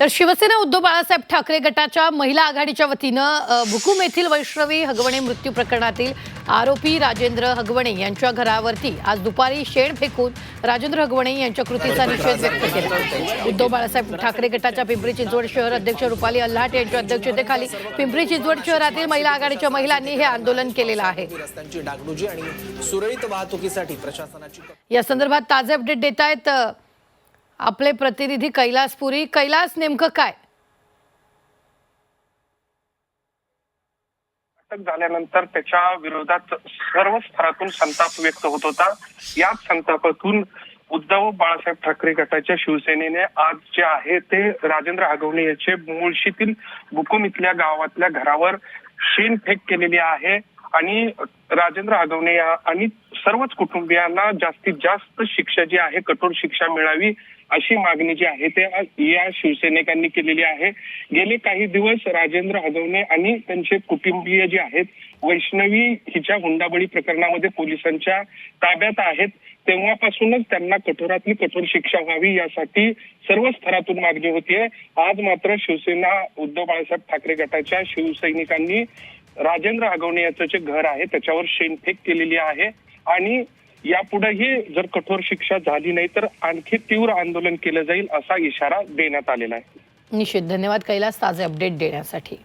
तर शिवसेना उद्धव बाळासाहेब ठाकरे गटाच्या महिला आघाडीच्या वतीनं भुकुम येथील वैष्णवी हगवणे मृत्यू प्रकरणातील आरोपी राजेंद्र हगवणे यांच्या घरावरती आज दुपारी शेण फेकून राजेंद्र हगवणे यांच्या कृतीचा निषेध व्यक्त केला. उद्धव बाळासाहेब ठाकरे गटाच्या पिंपरी चिंचवड शहर अध्यक्ष रुपाली अल्हाट यांच्या अध्यक्षतेखाली पिंपरी चिंचवड शहरातील महिला आघाडीच्या महिलांनी हे आंदोलन केलेलं आहे. या संदर्भात ताजे अपडेट देत आहेत आपले प्रतिनिधी कैलास पुरी कैलास नेमकं काय? अटक झाल्यानंतर त्याच्या विरोधात सर्व स्तरातून संताप व्यक्त होत होता. याच संतापातून उद्धव बाळासाहेब ठाकरे गटाच्या शिवसेनेने आज जे आहे ते राजेंद्र आगवणे याचे मुळशीतील बुकुम इथल्या गावातल्या घरावर शेणफेक केलेली आहे. आणि राजेंद्र आगवणे या- आणि सर्वच कुटुंबियांना जास्तीत जास्त शिक्षा जी आहे कठोर शिक्षा मिळावी अशी मागणी जी आहे ते या शिवसैनिकांनी केलेली आहे. गेले काही दिवस राजेंद्र हगवणे आणि त्यांचे कुटुंबीय जे आहेत वैष्णवी हिच्या हुंडाबळी प्रकरणामध्ये पोलिसांच्या ताब्यात आहेत. तेव्हापासूनच त्यांना कठोरातली कठोर शिक्षा व्हावी यासाठी सर्व स्तरातून मागणी होतीये. आज मात्र शिवसेना उद्धव बाळासाहेब ठाकरे गटाच्या शिवसैनिकांनी राजेंद्र आगवणे याचं जे घर आहे त्याच्यावर शेणफेक केलेली आहे. आणि यापुढेही जर कठोर शिक्षा झाली नाही तर आणखी तीव्र आंदोलन केलं जाईल असा इशारा देण्यात आलेला आहे. निश्चित धन्यवाद कैलास. ताजे अपडेट देण्यासाठी.